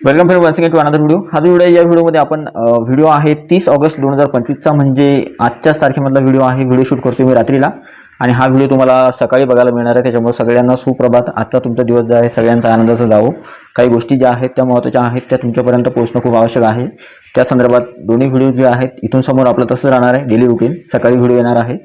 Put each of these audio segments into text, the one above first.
Welcome friend once to another video हा जो video आहे या व्हिडिओमध्ये आपण व्हिडिओ आहे तीस ऑगस्ट दोन हजार पंचवीसचा म्हणजे आजच्याच तारखेमधला व्हिडिओ आहे. व्हिडिओ शूट करतो मी रात्रीला. आणि हा व्हिडिओ तुम्हाला सकाळी बघायला मिळणार आहे. त्याच्यामुळे सगळ्यांना सुप्रभात. आजचा तुमचा दिवस जो आहे सगळ्यांचा आनंदाचा जावो. काही गोष्टी ज्या आहेत त्या महत्त्वाच्या आहेत त्या तुमच्यापर्यंत पोहोचणं खूप आवश्यक आहे. त्या संदर्भात दोन्ही व्हिडिओ जे आहेत इथून समोर आपलं तसं राहणार आहे. डेली रुटीन सकाळी व्हिडिओ येणार आहे.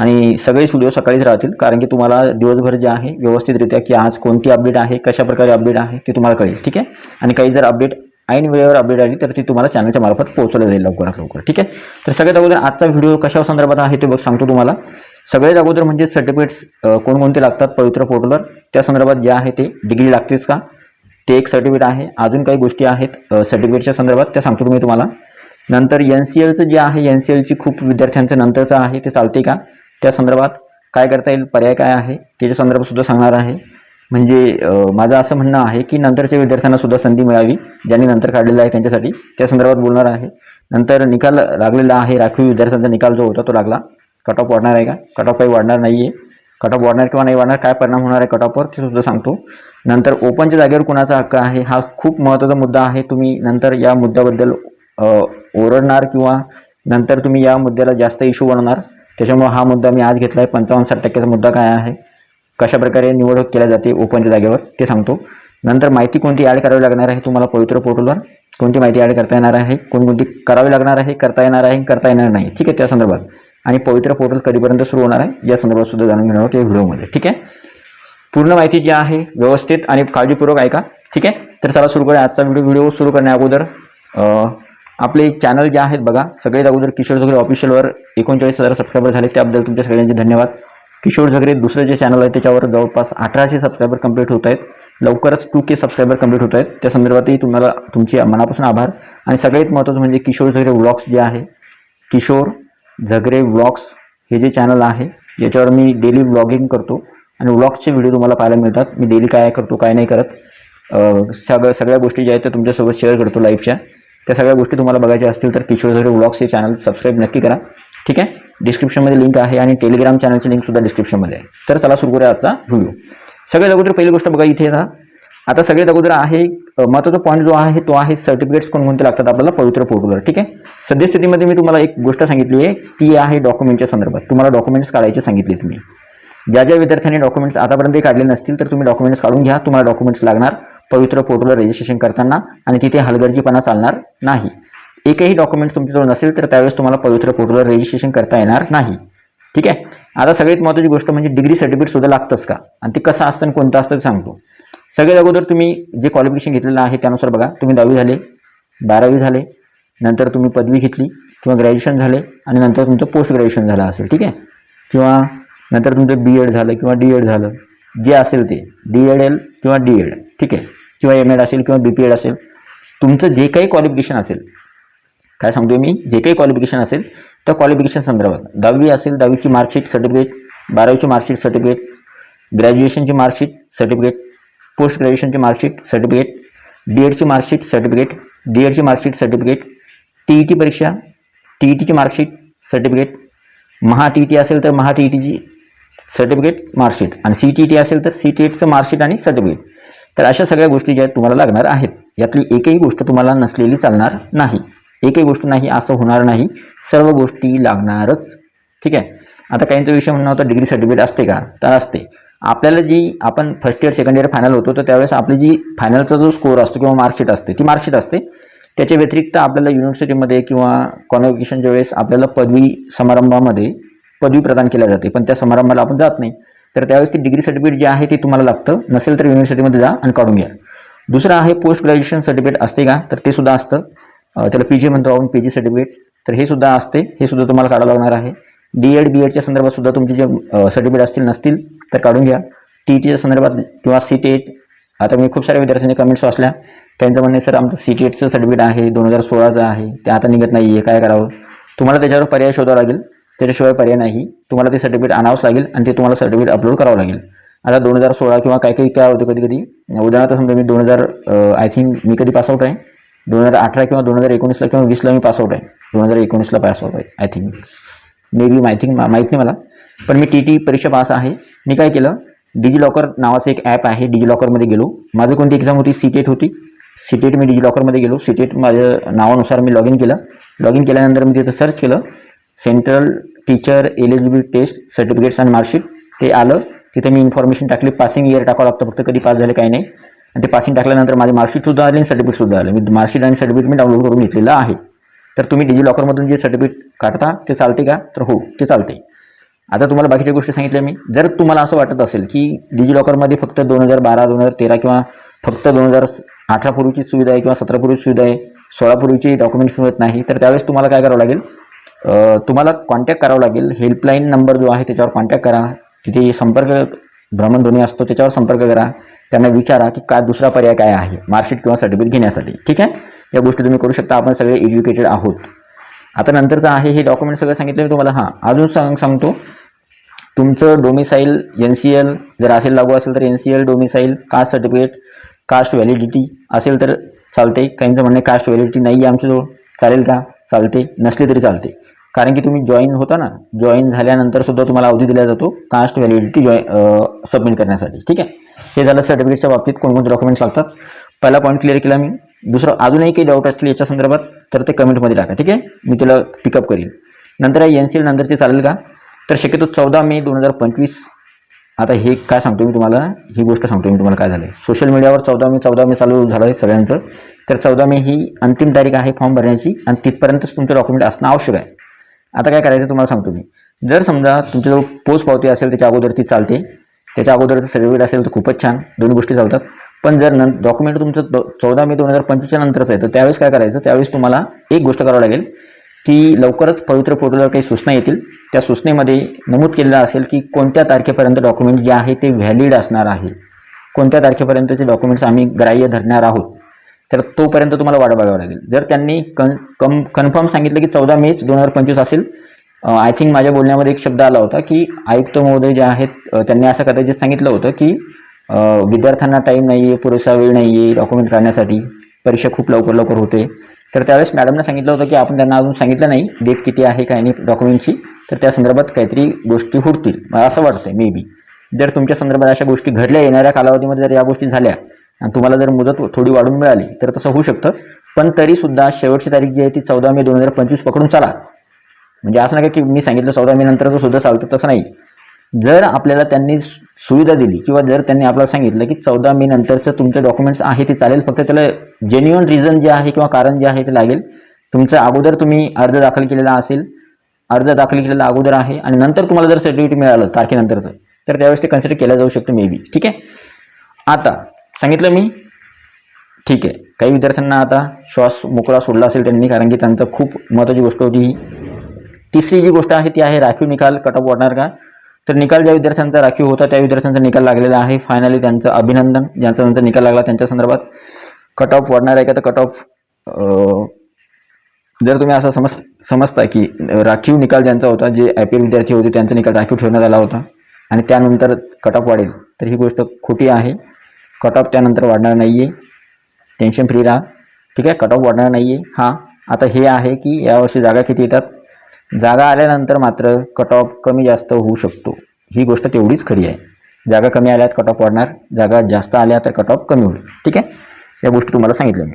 आणि सगळे व्हिडिओ सकाळीच राहतील कारण की तुम्हाला दिवसभर जे आहे व्यवस्थितरित्या की आज कोणती अपडेट आहे कशा प्रकारे अपडेट आहे ते तुम्हाला कळेल ठीक आहे? आणि काही जर अपडेट ऐन वेळेवर अपडेट आली तर ती तुम्हाला चॅनलच्या मार्फत पोहोचवलं जाईल लवकरात लवकर ठीक आहे? तर सगळ्यात अगोदर आजचा व्हिडिओ कशा संदर्भात आहे ते बघ सांगतो तुम्हाला. सगळ्यात अगोदर म्हणजे सर्टिफिकेट्स कोणकोणते लागतात पवित्र पोर्टलवर त्या संदर्भात जे आहे ते डिग्री लागतेच का? ते एक सर्टिफिकेट आहे अजून काही गोष्टी आहेत सर्टिफिकेटच्या संदर्भात त्या सांगतो तुम्ही तुम्हाला. नंतर एन सी एलचं जे आहे एन सी एलची खूप विद्यार्थ्यांचं नंतरचं आहे ते चालते का? त्या संदर्भात काय करता येईल पर्याय काय आहे त्याच्या संदर्भातसुद्धा सांगणार आहे. म्हणजे माझं असं म्हणणं आहे की नंतरच्या विद्यार्थ्यांना सुद्धा संधी मिळावी ज्यांनी नंतर काढलेलं आहे त्यांच्यासाठी त्या संदर्भात बोलणार आहे. नंतर निकाल लागलेला आहे राखीव विद्यार्थ्यांचा निकाल जो होता तो लागला. कट ऑफ वाढणार आहे का? कट ऑफ काही वाढणार नाही आहे कट ऑफ वाढणार किंवा नाही वाढणार काय परिणाम होणार आहे कट ऑफवर ते सुद्धा सांगतो. नंतर ओपनच्या जागेवर कुणाचा हक्क आहे हा खूप महत्त्वाचा मुद्दा आहे. तुम्ही नंतर या मुद्द्याबद्दल ओरडणार किंवा नंतर तुम्ही या मुद्द्याला जास्त इश्यू बनवणार. त्याच्यामुळे हा मुद्दा मी आज घेतला आहे पंचावन्न साठ टक्क्याचा मुद्दा काय आहे? कशा प्रकारे निवड केल्या जाते ओपनच्या जागेवर ते सांगतो. नंतर माहिती कोणती ॲड करावी लागणार आहे तुम्हाला पवित्र पोर्टलवर कोणती माहिती ॲड करता येणार आहे? कोणकोणती करावी लागणार आहे करता येणार आहे करता येणार नाही? ठीक आहे त्या संदर्भात. आणि पवित्र पोर्टल कधीपर्यंत सुरू होणार आहे या संदर्भात सुद्धा जाणून घेणार आहोत या व्हिडिओमध्ये. ठीक आहे? पूर्ण माहिती जी आहे व्यवस्थित आणि काळजीपूर्वक ऐका. ठीक आहे? तर चला सुरू करूया. आजचा व्हिडिओ व्हिडिओ सुरू करण्या अगोदर आपले चॅनल जे आहेत बघा सगळ्यात अगोदर किशोर झगरे ऑफिशियलवर एकोणचाळीस हजार सबस्क्रायबर झाले. त्याबद्दल तुमच्या सगळ्यांचे धन्यवाद. किशोर झगरे दुसरं जे चॅनल आहे त्याच्यावर जवळपास अठराशे सबस्क्रायबर कंप्लीट होत आहेत. लवकरच टू के सबस्क्रायबर कंप्लीट होत आहेत. त्या संदर्भातही तुम्हाला तुमचे मनापासून आभार. आणि सगळ्यात महत्त्वाचं म्हणजे किशोर झगरे व्लॉग्स जे आहे किशोर झगरे व्लॉग्स हे जे चॅनल आहे याच्यावर मी डेली व्लॉगिंग करतो. आणि व्लॉग्सचे व्हिडिओ तुम्हाला पाहायला मिळतात. मी डेली काय करतो काय नाही करत. सगळ्या सगळ्या गोष्टी ज्या आहेत त्या तुमच्यासोबत शेअर करतो लाईव्हच्या त्या सगळ्या गोष्टी तुम्हाला बघायच्या असतील तर किशोर झरे व्लॉग्स हे चॅनल सबस्क्राईब नक्की करा. ठीक आहे? डिस्क्रिप्शनमध्ये लिंक आहे आणि टेलिग्राम चॅनलची लिंकसुद्धा डिस्क्रिप्शनमध्ये आहे. तर चला सुरू करूया आजचा व्हिडिओ सगळ्यात अगोदर पहिली गोष्ट बघा इथे येतात आता सगळ्यात अगोदर आहे महत्त्वाचा पॉईंट जो आहे तो आहे सर्टिफिकेट्स कोणकोणते लागतात आपल्याला पवित्र पोर्टलवर ठीक आहे? सद्यस्थितीमध्ये मी तुम्हाला एक गोष्ट सांगितली आहे ती आहे डॉक्युमेंटच्या संदर्भात. तुम्हाला डॉक्युमेंट्स काढायचे सांगितले तुम्ही. ज्या ज्या विद्यार्थ्यांनी डॉक्युमेंट्स आतापर्यंत काढले नसतील तर तुम्ही डॉक्युमेंट्स काढून घ्या. तुम्हाला डॉक्युमेंट्स लागणार. पवित्र पोर्टलवर रजिस्ट्रेशन करताना आणि तिथे हलगर्जीपणा चालणार नाही. एकही डॉक्युमेंट तुमच्याजवळ नसेल तर त्यावेळेस तुम्हाला पवित्र पोर्टलवर रजिस्ट्रेशन करता येणार नाही. ठीक आहे? आता सगळ्यात महत्त्वाची गोष्ट म्हणजे डिग्री सर्टिफिकेट सुद्धा लागतंच का? आणि ते कसं असतं आणि कोणतं असतं ते सांगतो. सगळ्यात अगोदर तुम्ही जे क्वालिफिकेशन घेतलेलं आहे त्यानुसार बघा. तुम्ही दहावी झाले बारावी झाले नंतर तुम्ही पदवी घेतली किंवा ग्रॅज्युएशन झाले आणि नंतर तुमचं पोस्ट ग्रॅज्युएशन झालं असेल. ठीक आहे? किंवा नंतर तुमचं बी एड झालं किंवा डी एड झालं. जे असेल ते. डी एड एल किंवा डी एड ठीक आहे? किंवा एम एड असेल किंवा बी पी एड असेल तुमचं जे काही क्वालिफिकेशन असेल काय सांगतोय मी? जे काही क्वालिफिकेशन असेल त्या क्वालिफिकेशन संदर्भात दहावी असेल दहावीची मार्कशीट सर्टिफिकेट बारावीची मार्कशीट सर्टिफिकेट ग्रॅज्युएशनची मार्कशीट सर्टिफिकेट पोस्ट ग्रॅज्युएशनची मार्कशीट सर्टिफिकेट डी एडची marksheet certificate D एडची marksheet certificate T E T परीक्षा टी ई टीची marksheet certificate Maha T E T असेल तर महा टी ई टीची सर्टिफिकेट मार्कशीट आणि सी टी ई टी असेल तर सी टी एटचं मार्कशीट आणि सर्टिफिकेट तर अशा सगळ्या गोष्टी ज्या आहेत तुम्हाला लागणार आहेत यातली एकही गोष्ट तुम्हाला नसलेली चालणार नाही. एकही गोष्ट नाही असं होणार नाही. सर्व गोष्टी लागणारच. ठीक आहे? आता काहींचा विषय म्हणणं होता डिग्री सर्टिफिकेट असते का? तर असते. आपल्याला जी आपण first year second year final होतो तर त्यावेळेस आपली जी फायनलचा जो स्कोअर असतो किंवा मार्कशीट असते ती मार्कशीट असते. त्याच्या व्यतिरिक्त आपल्याला युनिव्हर्सिटीमध्ये किंवा कॉन्व्होकेशनच्या वेळेस आपल्याला पदवी समारंभामध्ये पदवी प्रदान केल्या जाते पण त्या समारंभाला आपण जात नाही. तर त्यावेळेस ती डिग्री सर्टिफिकेट जे आहे ते तुम्हाला लागतं नसेल तर युनिव्हर्सिटीमध्ये जा आणि काढून घ्या. दुसरं आहे पोस्ट ग्रॅज्युएशन सर्टिफिकेट असते का? तर ते सुद्धा असतं. त्याला पी जी म्हणतो आपण पी जी सर्टिफिकेट्स तर हे सुद्धा असते. हे सुद्धा तुम्हाला काढावं लागणार आहे. डी एड बी एडच्या संदर्भात सुद्धा तुमचे जे सर्टिफिकेट असतील नसतील तर काढून घ्या. टी टीच्या संदर्भात किंवा सी टी एट आता मी खूप साऱ्या विद्यार्थ्यांनी कमेंट्स वाचल्या. त्यांचं म्हणणे सर आमचं सी टी एटचं सर्टिफिकेट आहे दोन हजार सोळाचं आहे. ते आता निघत नाही आहे काय करावं? तुम्हाला त्याच्यावर पर्याय शोधावा लागेल. त्याच्याशिवाय पर्याय नाही. तुम्हाला ते सर्टिफिकेट आणावंच लागेल आणि ते तुम्हाला सर्टिफिकेट अपलोड करावं लागेल. आता दोन हजार सोळा किंवा काही काही काय होतं कधी कधी? उदाहरणार्थ समजा मी दोन हजार आय थिंक मी कधी पासआउट आहे. दोन हजार अठरा किंवा दोन हजार एकोणीसला किंवा वीसला मी पासआउट आहे. दोन हजार एकोणीसला पासआउट आहे आय थिंक मे बी माहिती माहीत नाही मला. पण मी टी टी परीक्षा पास आहे. मी काय केलं? डिजी लॉकर नावाचं एक ॲप आहे डिजी लॉकरमध्ये गेलो. माझं कोणती एक्झाम होती? सी टेट होती. सीटेट मी डिजी लॉकरमध्ये गेलो. सीटेट माझ्या नावानुसार मी लॉग इन केलं. लॉग इन केल्यानंतर मी तिथं सर्च केलं. Central teacher eligibility test certificates आणि मार्कशीट ते आलं. तिथे मी इन्फॉर्मेशन टाकली. पासिंग इयर टाकावं लागतं. फक्त कधी पास झाले काही नाही. आणि ते पासिंग टाकल्यानंतर माझे मार्कशीटसुद्धा आले आणि सर्टिफिकेटसुद्धा आले. मी मार्कशीट आणि सर्टिफिकेट मी डाउनलोड करून घेतलेलं आहे. तर तुम्ही डिजी लॉकरमधून जे सर्टिफिकेट काढता ते चालते का? तर हो ते चालते. आता तुम्हाला बाकीच्या गोष्टी सांगितल्या मी. जर तुम्हाला असं वाटत असेल की डिजी लॉकरमध्ये फक्त दोन हजार बारा दोन हजार तेरा किंवा फक्त दोन हजार अठरा पूर्वीची सुविधा आहे किंवा सतरा पूर्वीची सुविधा आहे सोळापूर्वीची डॉक्युमेंट्स मिळत नाही तर त्यावेळेस तुम्हाला काय करावं लागेल? तुम्हाला कॉन्टॅक्ट करावं लागेल. हेल्पलाईन नंबर जो आहे त्याच्यावर कॉन्टॅक्ट करा. तिथे संपर्क भ्रमणध्वनी असतो त्याच्यावर संपर्क करा. त्यांना विचारा की काय दुसरा पर्याय काय आहे? मार्कशीट किंवा सर्टिफिकेट घेण्यासाठी. ठीक आहे? या गोष्टी तुम्ही करू शकता. आपण सगळे एज्युकेटेड आहोत. आता नंतरचं आहे हे डॉक्युमेंट सगळं सांगितलं मी तुम्हाला. हां अजून सांग सांगतो. तुमचं डोमिसाईल एन सी एल जर असेल लागू असेल तर N C L domicile caste certificate caste validity असेल तर चालते काहींचं म्हणणे कास्ट व्हॅलिडिटी नाही आहे आमच्याजवळ. चालेल का? चालते नसली तरी चालते कारण की तुम्ही जॉईन होता ना जॉईन झाल्यानंतर सुद्धा तुम्हाला अवधी दिला जातो कास्ट व्हॅलिडिटी जॉईन सबमिट करण्यासाठी. ठीक आहे? हे झालं सर्टिफिकेटच्या बाबतीत कोणकोणते डॉक्युमेंट्स लागतात? पहिला पॉईंट क्लिअर केला मी. दुसरं अजूनही काही डाऊट असतील याच्या संदर्भात तर ते कमेंटमध्ये टाका. ठीक आहे? मी तुला पिकअप करीन. नंतर एन सी एल नंतरचे चालेल का? तर शक्यतो चौदा मे दोन हजार पंचवीस आता हे काय सांगतो मी तुम्हाला? ही गोष्ट सांगतो मी तुम्हाला काय झालं आहे सोशल मीडियावर चौदा मे चौदा मे चालू झालं आहे सगळ्यांचं. तर चौदा मे ही अंतिम तारीख आहे फॉर्म भरण्याची आणि तिथपर्यंतच तुमचं डॉक्युमेंट असणं आवश्यक आहे. आता काय करायचं तुम्हाला सांगतो मी. जर समजा तुमच्याजवळ पोस्ट पावती असेल त्याच्या अगोदर ती चालते. त्याच्या अगोदरचं सर्टिफिकेट असेल तर खूपच छान. दोन्ही गोष्टी चालतात. पण जर न डॉक्युमेंट तुमचं चौदा मे दोन हजार पंचवीसच्या नंतरच आहे तर त्यावेळेस काय करायचं? त्यावेळेस तुम्हाला एक गोष्ट करावं लागेल की लवकरच पवित्र पोर्टलवर काही सूचना येतील. त्या सूचनेमध्ये नमूद केलेलं असेल की कोणत्या तारखेपर्यंत डॉक्युमेंट जे आहे ते व्हॅलिड असणार आहे. कोणत्या तारखेपर्यंतचे डॉक्युमेंट्स आम्ही ग्राह्य धरणार आहोत? तर तोपर्यंत तुम्हाला वाट बघावं लागेल. जर त्यांनी कन कम कन्फर्म सांगितलं की चौदा मेच दोन हजार पंचवीस असेल आय थिंक माझ्या बोलण्यामध्ये एक शब्द आला होता की आयुक्त महोदय जे आहेत त्यांनी असं कदाचित सांगितलं होतं की विद्यार्थ्यांना टाईम नाही आहे पुरेसा वेळ नाही आहे डॉक्युमेंट काढण्यासाठी परीक्षा खूप लवकर लवकर होते. तर त्यावेळेस मॅडमने सांगितलं होतं की आपण त्यांना अजून सांगितलं नाही डेट किती आहे काय नाही डॉक्युमेंटची तर त्या संदर्भात काहीतरी गोष्टी होतील. मला असं वाटतंय मे बी जर तुमच्या संदर्भात अशा गोष्टी घडल्या येणाऱ्या कालावधीमध्ये जर या गोष्टी झाल्या आणि तुम्हाला जर मुदत थोडी वाढून मिळाली तर तसं होऊ शकतं. पण तरीसुद्धा शेवटची तारीख जी आहे ती चौदा मे दोन हजार पंचवीस पकडून चला. म्हणजे असं नाही की मी सांगितलं चौदा मे नंतरचं सुद्धा चालतं तसं नाही. जर आपल्याला त्यांनी सु- सुविधा दिली किंवा जर त्यांनी आपल्याला सांगितलं की चौदा मे नंतरचं तुमचे डॉक्युमेंट्स आहे ते चालेल फक्त त्याला जेन्युअन रिझन जे आहे किंवा कारण जे आहे ते लागेल. तुमचं अगोदर तुम्ही अर्ज दाखल केलेला असेल अर्ज दाखल केलेला अगोदर आहे आणि नंतर तुम्हाला जर सर्टिफिकेट मिळालं तारखेनंतरचं तर त्यावेळेस ते कन्सिडर केलं जाऊ शकतं मे बी ठीक आहे? आता सांगितलं मी? ठीक आहे. काही विद्यार्थ्यांना आता श्वास मोकळा सोडला असेल त्यांनी कारण की त्यांचं खूप महत्त्वाची गोष्ट होती ही. तिसरी जी गोष्ट आहे ती आहे राखीव निकाल कटअप वाढणार का? तर निकाल ज्या विद्यार्थ्यांचा राखीव होता त्या विद्यार्थ्यांचा निकाल लागलेला आहे. फायनली त्यांचं अभिनंदन ज्यांचा त्यांचा निकाल लागला त्यांच्या संदर्भात. कट ऑफ वाढणार आहे का? तर कट ऑफ जर तुम्ही असं समज समजता की राखीव निकाल ज्यांचा होता जे आय पी एल विद्यार्थी होते त्यांचा निकाल राखीव ठेवण्यात आला होता. आणि त्यानंतर कट ऑफ वाढेल तर ही गोष्ट खोटी आहे. कट ऑफ त्यानंतर वाढणार नाही आहे टेन्शन फ्री राहा. ठीक आहे? कट ऑफ वाढणार नाही आहे हां. आता हे आहे की यावर्षी जागा किती येतात? जागा आल्यानंतर मात्र कट ऑफ कमी जास्त होऊ शकतो. ही गोष्ट तेवढीच खरी आहे. जागा कमी आल्यात कट ऑफ वाढणार. जागा जास्त आल्या तर कट ऑफ कमी होईल. ठीक आहे? या गोष्टी तुम्हाला सांगितल्या मी.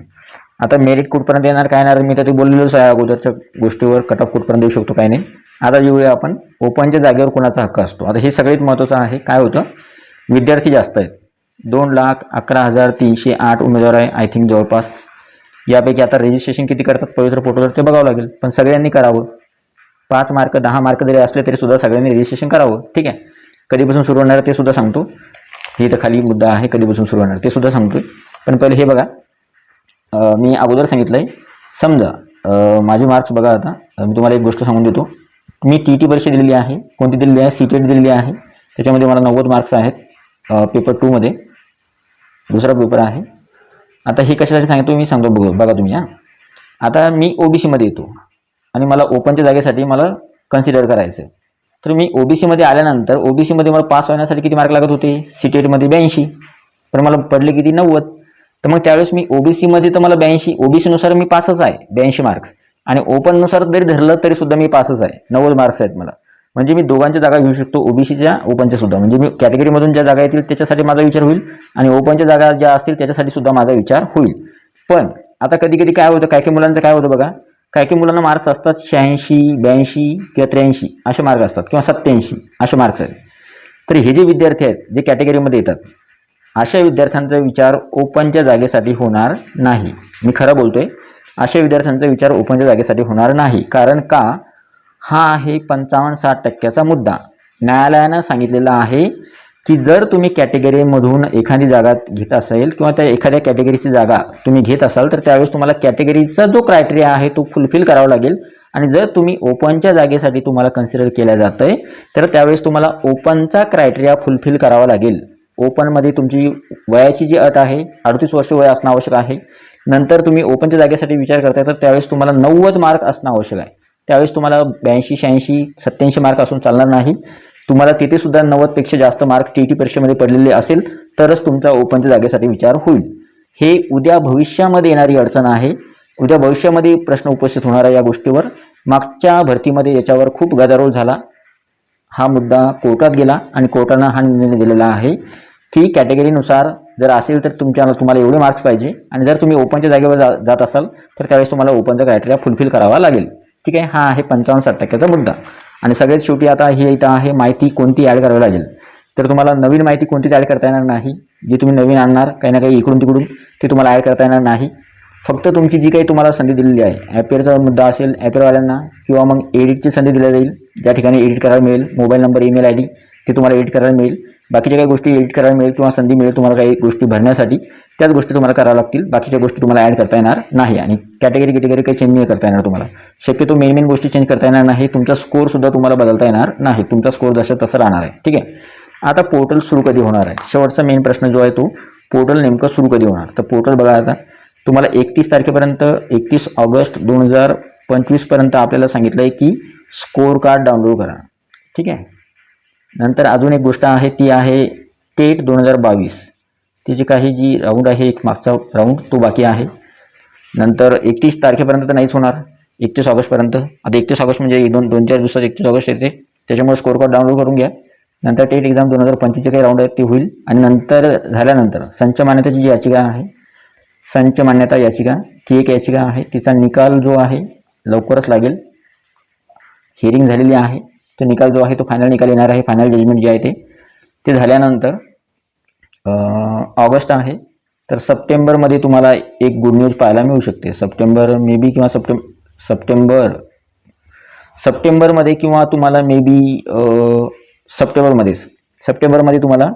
आता मेरिट कुठपर्यंत येणार काय येणार? मी तर ते बोललेलोच आहे अगोदरच्या गोष्टीवर. कट ऑफ कुठपर्यंत येऊ शकतो काय नाही. आता येऊया आपण. ओपनच्या जागेवर कोणाचा हक्क असतो? आता हे सगळ्यात महत्त्वाचं आहे. काय होतं? विद्यार्थी जास्त आहेत. दोन लाख अकरा हजार तीनशे आठ उमेदवार आहे आय थिंक जवळपास. यापैकी आता रजिस्ट्रेशन किती करतात पवित्र पोर्टलवर ते बघावं लागेल. पण सगळ्यांनी करावं. पाच मार्क दहा मार्क जरी असले तरी सुद्धा सगळ्यांनी रजिस्ट्रेशन करावं. ठीक आहे? कधीपासून सुरू होणार ते सुद्धा सांगतो. हे तर खाली मुद्दा आहे कधीपासून सुरू होणार ते सुद्धा सांगतोय. पण पहिले हे बघा. मी अगोदर सांगितलं आहे समजा माझे मार्क्स बघा आता. मी तुम्हाला एक गोष्ट सांगून देतो. मी टी टी परीक्षा दिलेली आहे कोणती दिलेली आहे सी टेट दिलेली आहे. त्याच्यामध्ये मला नव्वद मार्क्स आहेत पेपर टूमध्ये दुसरा पेपर आहे. आता हे कशासाठी सांगतो मी सांगतो बघ बघा तुम्ही हां. आता मी ओ बी सीमध्ये येतो आणि मला ओपनच्या जागेसाठी मला कन्सिडर करायचं आहे तर मी ओ बी सीमध्ये आल्यानंतर ओ बी सीमध्ये मला पास होण्यासाठी किती मार्क लागत होते? सी टी एटमध्ये ब्याऐंशी. पण मला पडले किती? नव्वद. तर मग त्यावेळेस मी ओ बी सीमध्ये तर मला ब्याऐंशी ओ बी सीनुसार मी पासच आहे ब्याऐंशी मार्क्स आणि ओपननुसार जरी धरलं तरी सुद्धा मी पासच आहे. नव्वद मार्क्स आहेत मला. म्हणजे मी दोघांच्या जागा घेऊ शकतो ओबीसीच्या ओपनच्या सुद्धा. म्हणजे मी कॅटेगरीमधून ज्या जागा येतील त्याच्यासाठी माझा विचार होईल आणि ओपनच्या जागा ज्या असतील त्याच्यासाठी सुद्धा माझा विचार होईल. पण आता कधी कधी काय होतं काय काही मुलांचं काय होतं बघा काही काही मुलांना मार्क्स असतात शहाऐंशी ब्याऐंशी किंवा त्र्याऐंशी असे मार्क असतात किंवा सत्याऐंशी असे मार्क्स आहेत. तर हे जे विद्यार्थी आहेत जे कॅटेगरीमध्ये येतात अशा विद्यार्थ्यांचा विचार ओपनच्या जागेसाठी होणार नाही. मी खरं बोलतोय अशा विद्यार्थ्यांचा विचार ओपनच्या जागेसाठी होणार नाही. कारण का? हा आहे पंचावन्न साठ टक्क्याचा मुद्दा. न्यायालयानं सांगितलेला आहे की जर तुम्ही कॅटेगरीमधून एखादी जागा घेत असेल किंवा त्या एखाद्या कॅटेगरीची जागा तुम्ही घेत असाल तर त्यावेळेस तुम्हाला कॅटेगरीचा जो क्रायटेरिया आहे तो फुलफिल करावा लागेल. आणि जर तुम्ही ओपनच्या जागेसाठी तुम्हाला कन्सिडर केलं जातं आहे तर त्यावेळेस तुम्हाला ओपनचा क्रायटेरिया फुलफिल करावा लागेल. ओपनमध्ये तुमची वयाची जी अट आहे अडतीस वर्ष वय असणं आवश्यक आहे. नंतर तुम्ही ओपनच्या जागेसाठी विचार करताय तर त्यावेळेस तुम्हाला नव्वद मार्क असणं आवश्यक आहे. त्यावेळेस तुम्हाला ब्याऐंशी शहाऐंशी सत्याऐंशी मार्क असून चालणार नाही. तुम्हाला तिथे सुद्धा नव्वदपेक्षा जास्त मार्क टी टी परीक्षेमध्ये पडलेले असेल तरच तुमचा ओपनच्या जागेसाठी विचार होईल. हे उद्या भविष्यामध्ये येणारी अडचण आहे. उद्या भविष्यामध्ये प्रश्न उपस्थित होणार आहे या गोष्टीवर. मागच्या भरतीमध्ये याच्यावर खूप गदारोळ झाला. हा मुद्दा कोर्टात गेला आणि कोर्टानं हा निर्णय दिलेला आहे की कॅटेगरीनुसार जर असेल तर तुमच्या तुम्हाला एवढे मार्क्स पाहिजे आणि जर तुम्ही ओपनच्या जागेवर जा जात असाल तर त्यावेळेस तुम्हाला ओपनचा क्रायटेरिया फुलफिल करावा लागेल. ठीक आहे? हा आहे पंचावन्न साठ टक्क्याचा मुद्दा. आणि सगळ्यात शेवटी आता हे इथं आहे माहिती कोणती ॲड करावी लागेल? तर तुम्हाला नवीन माहिती कोणतीच ॲड करता येणार नाही. जी तुम्ही नवीन आणणार काही ना काही इकडून तिकडून ती तुम्हाला ॲड करता येणार नाही. फक्त तुमची जी काही तुम्हाला संधी दिलेली आहे ॲपेअरचा मुद्दा असेल ॲपेअरवाल्यांना किंवा मग एडिटची संधी दिली जाईल ज्या ठिकाणी एडिट करायला मिळेल mobile number email I D ते तुम्हाला एडिट करायला मिळेल. बाकीच्या काही गोष्टी एडिट करायला मिळेल किंवा संधी मिळेल तुम्हाला काही गोष्टी भरण्यासाठी. त्याच गोष्टी तुम्हाला कराव्या लागतील. बाकीच्या गोष्टी तुम्हाला ॲड करता येणार नाही आणि कॅटेगरी कॅटेगरी काही चेंज नाही करता येणार तुम्हाला. शक्यतो मेन मेन गोष्टी चेंज करता येणार नाही. तुमचा स्कोरसुद्धा तुम्हाला बदलता येणार नाही. तुमचा स्कोर जसा तसं राहणार आहे. ठीक आहे? आता पोर्टल सुरू कधी होणार आहे? शेवटचा मेन प्रश्न जो आहे तो पोर्टल नेमकं सुरू कधी होणार? तर पोर्टल बघा आता. तुम्हाला एकतीस तारखेपर्यंत एकतीस ऑगस्ट दोन हजार पंचवीसपर्यंत आपल्याला सांगितलं आहे की स्कोर कार्ड डाउनलोड करा. ठीक आहे? नंतर अजून एक गोष्ट आहे ती आहे टेट दोन हजार बावीस. तिची काही जी राऊंड आहे एक मागचा राऊंड तो बाकी आहे. नंतर एकतीस तारखेपर्यंत तर नाहीच होणार. एकतीस ऑगस्टपर्यंत. आता एकतीस ऑगस्ट म्हणजे एक दोन दोन चार दिवसात एकतीस ऑगस्ट येते. त्याच्यामुळे स्कोर कार्ड डाउनलोड करून घ्या. नंतर टेट एक्झाम दोन हजार पंचवीसचे काही राऊंड आहेत ते होईल. आणि नंतर झाल्यानंतर संच मान्यताची जी याचिका आहे संच मान्यता याचिका ती एक याचिका आहे. तिचा निकाल जो आहे लवकरच लागेल. हिअरिंग झालेली आहे. तो निकाल जो आहे तो फायनल निकाल येणार आहे. फायनल जजमेंट जे आहे ते झाल्यानंतर ऑगस्ट आहे. तर सप्टेंबरमध्ये तुम्हाला एक गुड न्यूज पाहायला मिळू शकते. सप्टेंबर मे बी किंवा सप्टेंब सप्टेंबर सप्टेंबरमध्ये किंवा तुम्हाला मे बी सप्टेंबरमध्येच सप्टेंबरमध्ये तुम्हाला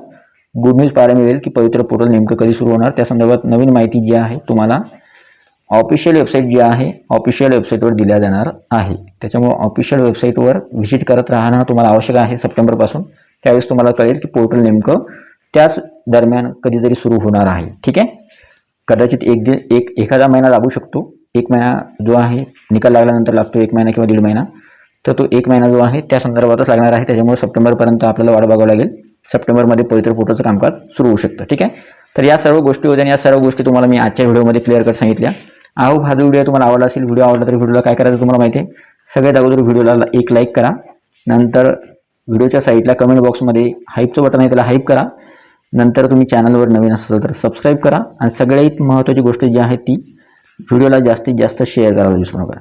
गुड न्यूज पाहायला मिळेल की पवित्र पोर्टल नेमकं कधी सुरू होणार. त्या संदर्भात नवीन माहिती जी आहे तुम्हाला ऑफिशियल वेबसाईट जी आहे ऑफिशियल वेबसाईटवर दिल्या जाणार आहे. त्याच्यामुळे ऑफिशियल वेबसाईटवर व्हिजिट करत राहणं तुम्हाला आवश्यक आहे सप्टेंबरपासून. त्यावेळेस तुम्हाला कळेल की पोर्टल नेमकं त्याच दरम्यान कधीतरी सुरू होणार आहे. ठीक आहे? कदाचित एक दिन एक एखादा महिना लागू शकतो. एक महिना जो आहे निकाल लागल्यानंतर लागतो एक महिना किंवा दीड महिना. तर तो एक महिना जो आहे त्या संदर्भातच लागणार आहे. त्याच्यामुळे सप्टेंबरपर्यंत आपल्याला वाट बघावं लागेल. सप्टेंबरमध्ये पवित्र पोर्टलचं कामकाज सुरू होऊ शकतं. ठीक आहे? तर या सर्व गोष्टी होत्या आणि या सर्व गोष्टी तुम्हाला मी आजच्या व्हिडिओमध्ये क्लिअर कट सांगितल्या. आहो हा जो व्हिडिओ तुम्हाला आवडला असेल व्हिडिओ आवडला तर व्हिडिओला काय करायचं तुम्हाला माहिती आहे? सगळ्यात अगोदर व्हिडिओला एक लाईक करा. नंतर व्हिडिओच्या साईडला कमेंट बॉक्समध्ये हाईपचं बटन आहे त्याला हाईप करा. नंतर तुम्ही चॅनलवर नवीन असाल तर सबस्क्राईब करा. आणि सगळ्यात महत्त्वाची गोष्ट जी आहे ती व्हिडिओला जास्तीत जास्त शेअर करायला विसरू नका.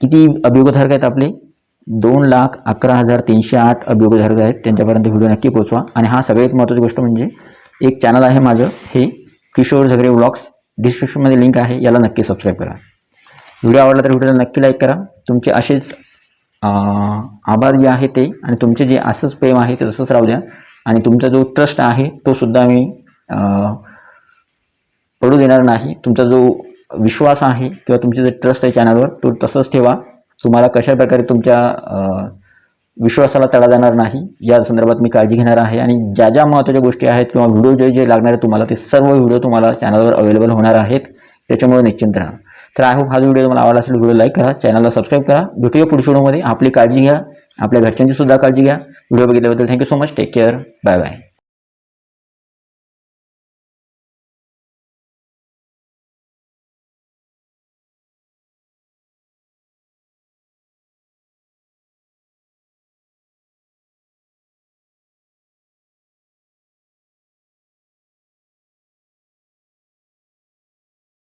किती अभियोगधारक आहेत आपले? दोन लाख अकरा हजार तीनशे आठ अभियोगधारक आहेत. त्यांच्यापर्यंत व्हिडिओ नक्की पोचवा आणि हा सगळ्यात महत्त्वाची गोष्ट म्हणजे एक चॅनल आहे माझं हे किशोर झगरे व्लॉग्स डिस्क्रिप्शनमध्ये लिंक आहे. याला नक्की सबस्क्राईब करा. व्हिडिओ आवडला तर व्हिडिओला नक्की लाईक करा. तुमचे असेच आभार जे आहे ते आणि तुमचे जे असंच प्रेम आहे ते तसंच राहू द्या. आणि तुमचा जो ट्रस्ट आहे तो सुद्धा मी पडू देणार नाही. तुमचा जो विश्वास आहे किंवा तुमचे जे ट्रस्ट आहे चॅनलवर तो तसंच ठेवा. तुम्हाला कशा प्रकारे तुमच्या विश्वासाला तडा जाणार नाही या संदर्भात मी काळजी घेणार आहे. आणि ज्या ज्या महत्त्वाच्या गोष्टी आहेत किंवा व्हिडिओ जे जे लागणार आहे तुम्हाला ते सर्व व्हिडिओ तुम्हाला चॅनलवर अवेलेबल होणार आहेत. त्याच्यामुळे निश्चिंत राहा. तर आय होप हा व्हिडिओ तुम्हाला आवडला असेल व्हिडिओ लाईक करा. चॅनलला सबस्क्राईब करा. भेटूया पुढच्या व्हिडिओमध्ये आपली काळजी घ्या. आपल्या घरच्यांची सुद्धा काळजी घ्या. Video बघितल्याबद्दल thank you so much take care bye bye